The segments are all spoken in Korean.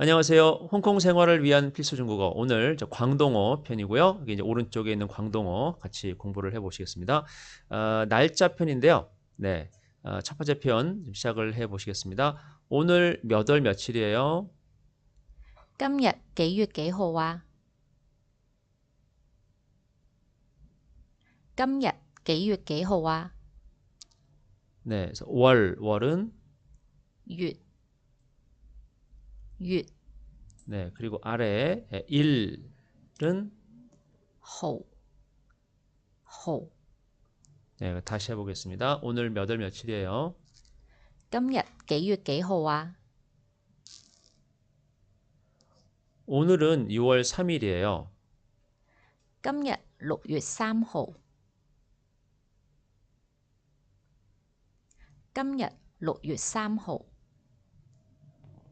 안녕하세요. 홍콩 생활을 위한 필수 중국어. 오늘 저 광동어 편이고요. 여기 이제 오른쪽에 있는 광동어 같이 공부를 해 보시겠습니다. 어, 날짜 편인데요. 네. 어, 첫 번째 편 시작을 해 보시겠습니다. 오늘 몇 월 며칠이에요? 今日幾月幾號啊？今日幾月幾號啊？ 네. 그래서 월, 월은 月 月 네. 그리고 아래에 예, 일은 號號 네, 다시 해 보겠습니다. 오늘 몇 월 며칠이에요? 今日幾月幾號啊？ 오늘은 6월 3일이에요. 今日六月三號。今日六月三號。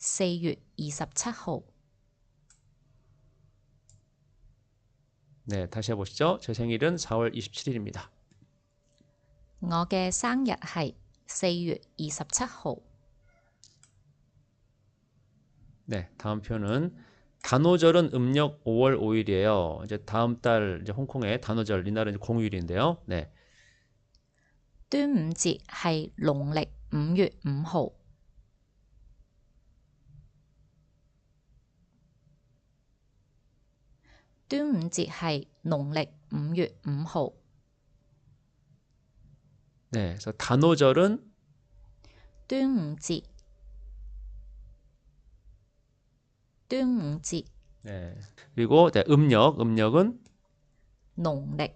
四月二十七號。 네, 다시 해보시죠. 제 생일은 4월 27일입니다. 我嘅生日係四月二十七號。 네, 다음 표현은 단오절은 음력 5월 5일이에요. 이제 다음 달 이제 홍콩의 단오절 이날은 이제 공휴일인데요. 네, 端午節係農曆五月五號。 端午節係農曆五月五號。 네, 그래서 단오절은 端午節，端午節， 네, 그리고 네, 음력 음력은 農曆，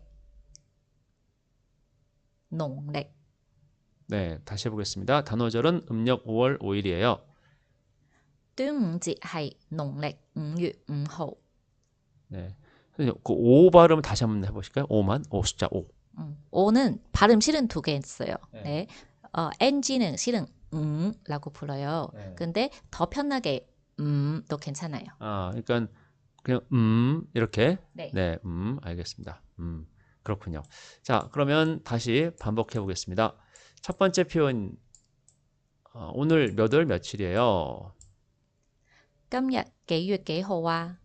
農曆， 네, 다시 해보겠습니다. 단오절은 음력 5월 5일이에요. 端午節係農曆五月五號。 네, 선생님, 그 오 발음 다시 한번 해보실까요? 오만, 오 숫자 오. 음, 오는 발음 실은 두 개 있어요. 네. 네. 어, NG는 실은 음라고 불러요. 네. 근데 더 편하게 음도 괜찮아요. 아, 그러니까 그냥 음 이렇게. 네. 네, 음 알겠습니다. 음 그렇군요. 자, 그러면 다시 반복해 보겠습니다. 첫 번째 표현 어, 오늘 몇 월 며칠이에요? 今日幾月幾號啊？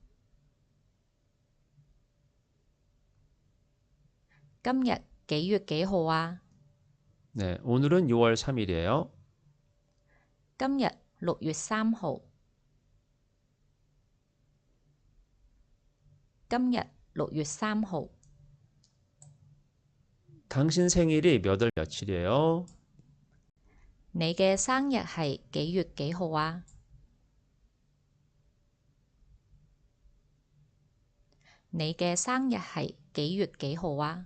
今日幾月幾號啊？ 네, 오늘은 6월 3일이에요. 今日六月三號。今日六月三號。 당신 생일이 몇 월 며칠이에요? 你嘅生日係幾月幾號啊？你嘅生日係幾月幾號啊？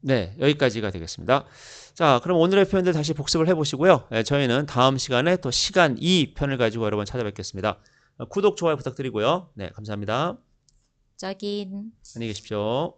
네, 여기까지가 되겠습니다. 자, 그럼 오늘의 표현들 다시 복습을 해보시고요. 예, 저희는 다음 시간에 또 시간 2 편을 가지고 여러분 찾아뵙겠습니다. 어, 구독, 좋아요 부탁드리고요. 네, 감사합니다.再見。 안녕히 계십시오.